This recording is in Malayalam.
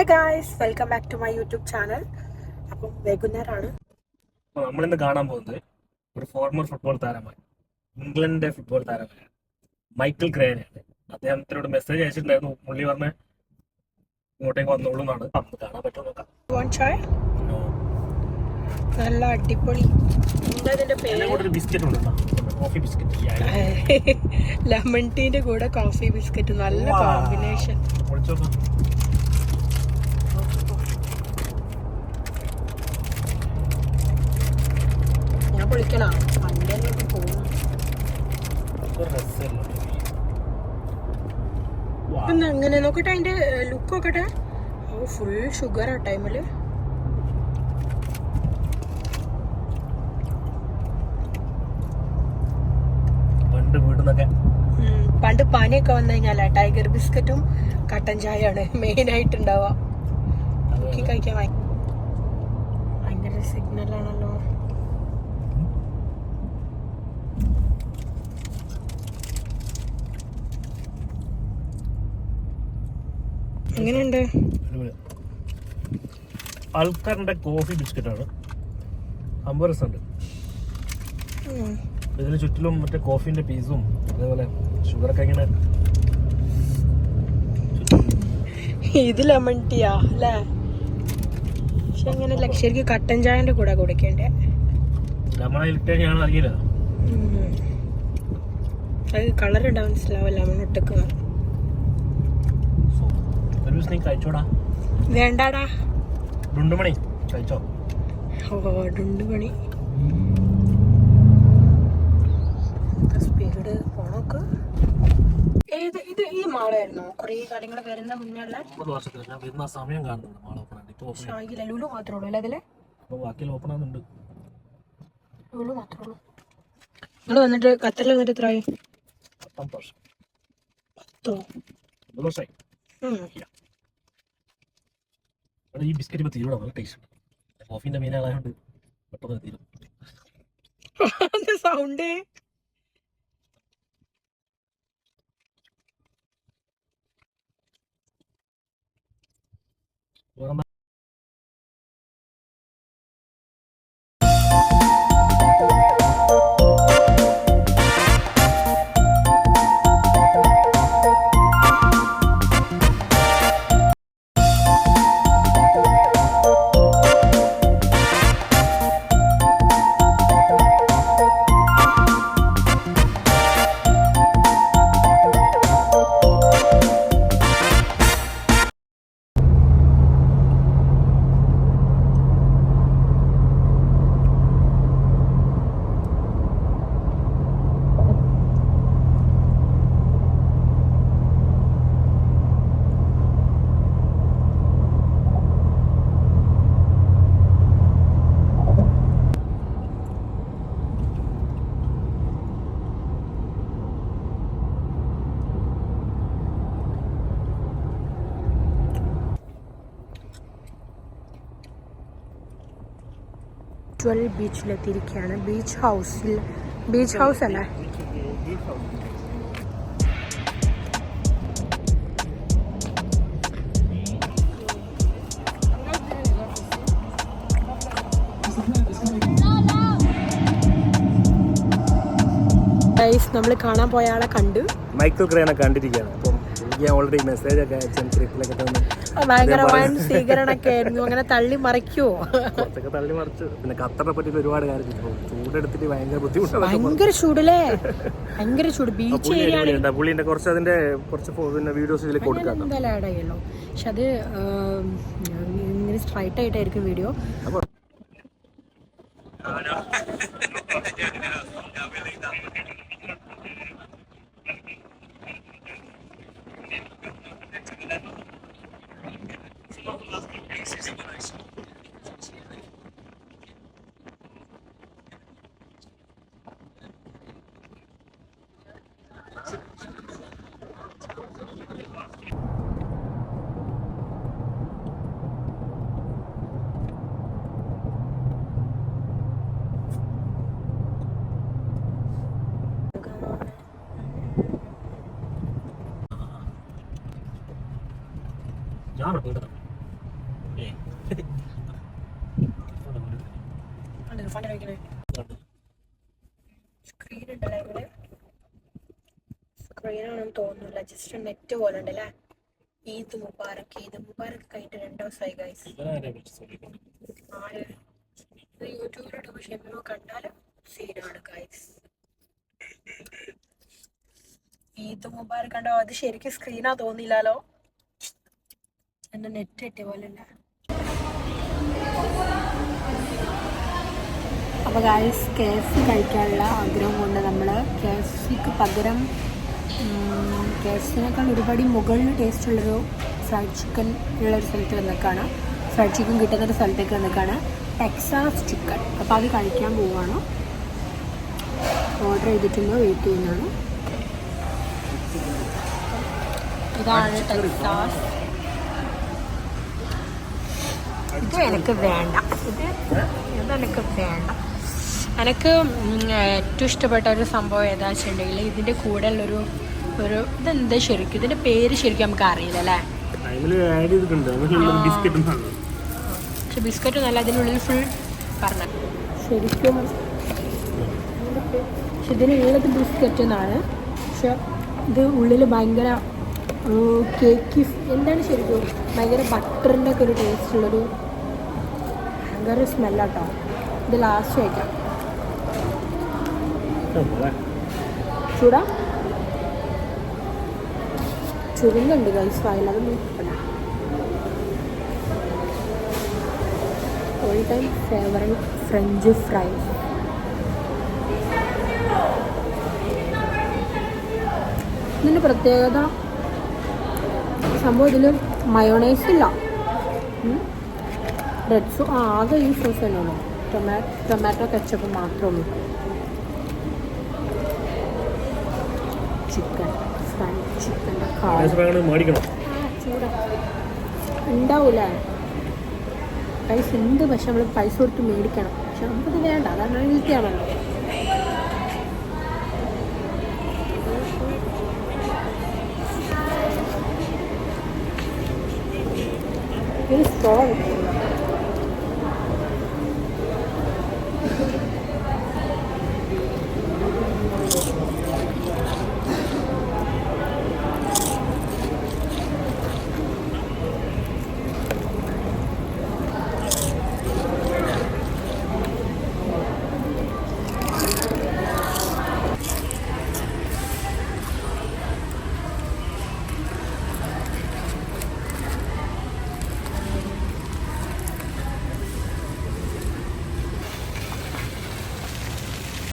Hi guys welcome back to my YouTube channel അപ്പം വൈകുന്നേരമാണ് അപ്പോൾ നമ്മളിന്ന് കാണാൻ പോകുന്നത് ഒരു ഫോർമർ ഫുട്ബോൾ താരമായി ഇംഗ്ലണ്ടിന്റെ ഫുട്ബോൾ താരമായ മൈക്കിൾ ക്രേനെയാണ് അദ്ദേഹത്തിനോട് മെസ്സേജ് അയച്ചിട്ടുണ്ടായിരുന്നു പുള്ളി പറഞ്ഞ ഇങ്ങോട്ടേക്ക് വന്നോളൂ എന്നാണ്. നമുക്ക് കാണാൻ പറ്റുമോ നോക്കാം. വൺ ചായ നല്ല അടിപൊളി. എന്താ ഇതിന്റെ പേര്? ഒരു ബിസ്ക്കറ്റ് ഉണ്ട് കോഫി ബിസ്ക്കറ്റ് ലെമൺ ടീന്റെ കൂടെ കോഫി ബിസ്ക്കറ്റ് നല്ല. കോമ്പിനേഷൻ അങ്ങനെ നോക്കട്ടെ അതിന്റെ ലുക്ക് നോക്കട്ടെ. ഓ ഫുൾ ഷുഗർ ആ ടൈമിൽ പണ്ട് പനിയൊക്കെ വന്നു കഴിഞ്ഞാൽ ടൈഗർ ബിസ്ക്കറ്റും കട്ടൻ ചായയാണ് മെയിൻ ആയിട്ട് ഉണ്ടാവുക കഴിക്കാൻ ഭയങ്കര സിഗ്നൽ എങ്ങനെയുണ്ട്? ആൾക്കാരുടെ കോഫി ബിസ്ക്കറ്റാണ് അമ്പത് രസമുണ്ട്. ഉം. ഇതിന് ചുറ്റിലും മറ്റേ കോഫിന്റെ പീസും അതേപോലെ ഷുഗറൊക്കെ ഇങ്ങനെ ഇത് ലെമൺ ടീയാ അല്ലേ? പക്ഷെ ഇങ്ങനെ ലക്ഷരിക്ക് കട്ടൻ ചായന്റെ കൂടെ കുടിക്കണ്ടേ? ലെമൺ ഞാൻ അറിയില്ല. അത് കളർ ഉണ്ടാവും മനസ്സിലാവും. ലെമൺ ഇട്ടക്ക്. സോ ദിവസം നീ കഴിച്ചോടാ. വേണ്ടാടാ. ഡുണ്ടുമണി കഴിച്ചോ. ഓ ഡുണ്ട് പണി സ്പീഡ് പോണോക്ക്. ഏത് ഇത് ഈ മാളായിരുന്നു? കുറേ കാര്യങ്ങൾ വരുന്ന മുന്നുള്ള ഒമ്പത് വർഷത്തിൽ ഞാൻ വരുന്ന സമയം കാണുന്നുണ്ട് മാള ഓപ്പൺ ആയിട്ട്. ഇപ്പോൾ ഓപ്പൺ ഷായില ലുലു മാത്രമേ ഉള്ളൂ അല്ലേ അതിലെ? അപ്പോൾ ബാക്കിയെല്ലാം ഓപ്പൺ ആകുന്നുണ്ട് ലുലു മാത്രമേ ഉള്ളൂ. നിങ്ങൾ വന്നിട്ട് ഖത്തറിൽ വന്നിട്ട് എത്രയായി? പത്തൊമ്പത് വർഷം. പത്തോ? ഒമ്പത് വർഷമായി. അവിടെ ഈ ബിസ്ക്കറ്റ് ഇപ്പോൾ തീരുവിടാം? നല്ല ടേസ്റ്റ് കോഫീന്റെ മെയിൻ ആയതുകൊണ്ട് പെട്ടെന്ന് തീരും. അത് സൗണ്ട് വേറെ ട്വൽവ് ബീച്ചിലെത്തിയിരിക്കുകയാണ് ബീച്ച് ഹൗസിൽ ബീച്ച് ഹൗസ് അല്ലേ. നമ്മൾ കാണാൻ പോയ ആളെ കണ്ടു. മൈക്കിൾ ക്രെയിനെ കണ്ടിരിക്കുകയാണ്. ഞാൻ ഓൾറെഡി മെസ്സേജ് ഒക്കെ അയച്ചു റിപ്ലൈ തന്നു ആ, ഭയങ്കര വൻ സ്വീകരണമൊക്കെ ആയിരുന്നു. അങ്ങനെ തള്ളി മറിക്കുവോ? കുറച്ചൊക്കെ തള്ളി മറിച്ചു. പിന്നെ ഖത്തറിനെ പറ്റി ഒരുപാട് കാര്യം ചൂടെടുത്തിട്ട് ഭയങ്കര ബുദ്ധിമുട്ടാണ്. ഭയങ്കര ചൂടല്ലേ? ഭയങ്കര ചൂട്. ബീച്ച് പുള്ളി ഏരിയ അടിപൊളിയുണ്ട്. പുള്ളിന്റെ കുറച്ച് അതിന്റെ കുറച്ച് പിന്നെ വീഡിയോസ് ഇതിൽ കൊടുക്കാം. കേട്ടോ. എന്തായാലും ആഡ് ചെയ്യല്ലോ പക്ഷെ അത് ഇങ്ങനെ സ്ട്രൈറ്റ് ആയിട്ടായിരിക്കും വീഡിയോ ഞാൻ വീട്ടിൽ ഫണ്ട് കഴിക്കണേ സ്ക്രീൻ ആണെന്ന് തോന്നുന്നില്ല. ജസ്റ്റ് നെറ്റ് പോലെ ഉണ്ട് അല്ലേ ഈദ് മുബാറക്ക് ഈദ് മുബാറക്ക് കഴിഞ്ഞിട്ട് രണ്ട് ദിവസമായി ഗൈസ് ആര്? ഇത് യൂട്യൂബിലോട്ട് പക്ഷെ എപ്പോഴും കണ്ടാലും സീനാണ് ഗൈസ് ഈദ് മുബാറക്ക് കണ്ടോ? അത് ശരിക്കും സ്ക്രീനാ തോന്നിയില്ലല്ലോ. എന്റെ നെറ്റ് കിട്ടിയ പോലെ അല്ല അപ്പോൾ ഗായ്സ് കെ എഫ് സി കഴിക്കാനുള്ള ആഗ്രഹം കൊണ്ട് നമ്മൾ കെ എഫ് സിക്ക് പകരം കെ എഫ് സിനേക്കാൾ ഒരുപാട് മുകളിൽ ടേസ്റ്റ് ഉള്ളൊരു ഫ്രൈഡ് ചിക്കൻ ഉള്ളൊരു സ്ഥലത്ത് വന്നേക്കാണ്. ഫ്രൈഡ് ചിക്കൻ കിട്ടുന്നൊരു സ്ഥലത്തേക്ക് വന്നേക്കാണ്. ടെക്സാസ് ചിക്കൻ അപ്പോൾ അത് കഴിക്കാൻ പോവുകയാണ് ഓർഡർ ചെയ്തിട്ടുണ്ട്? വെയിറ്റ് ചെയ്യുന്നതാണ്. ഇതാണ് ടെക്സാസ് ഇത് എനിക്ക് വേണ്ട. ഇത് എനിക്ക് വേണ്ട. എനിക്ക് ഏറ്റവും ഇഷ്ടപ്പെട്ട ഒരു സംഭവം ഏതാ വെച്ചിട്ടുണ്ടെങ്കിൽ ഇതിന്റെ കൂടെ ഉള്ളൊരു ഒരു ഇതെന്താ ശരിക്കും? ഇതിന്റെ പേര് ശരിക്കും നമുക്ക് അറിയില്ല അല്ലേ? പക്ഷെ ബിസ്ക്കറ്റ് നല്ല അതിനുള്ളിൽ ഫുൾ പറഞ്ഞ. ശരിക്കും പക്ഷെ ഇതിനുള്ളത് ബിസ്ക്കറ്റ് എന്നാണ്. പക്ഷെ ഇത് ഉള്ളിൽ ഭയങ്കര കേക്ക് എന്താണ് ശരിക്കും? ഭയങ്കര ബട്ടറിന്റെ ഒക്കെ ഒരു ടേസ്റ്റ് ഉള്ളൊരു ഭയങ്കര സ്മെല്ലാട്ടോ ഇത് ലാസ്റ്റ് കഴിക്കാം ചൂടാ? ചുരുങ്ങുണ്ട് ഗൈസ് ഫയൽ അത് നോക്കണം ടൈം ഫേവറേറ്റ് ഫ്രഞ്ച് ഫ്രൈ ഇതിന്റെ പ്രത്യേകത സംഭവം ഇതിൽ മയോണൈസ് ഇല്ല. റെഡ് സോ ആ ആകെ ഈ സോസ് തന്നെ ഉള്ളൂ. ടൊമാ ടൊമാറ്റോ കെച്ചപ്പ് മാത്രമേ ഉള്ളൂ. ചിക്കൻ ഉണ്ടാവൂല? പൈസ ഉണ്ട് പക്ഷെ നമ്മൾ പൈസ കൊടുത്ത് മേടിക്കണം. പക്ഷെ നമുക്കത് വേണ്ട. അതാണ് ഒരു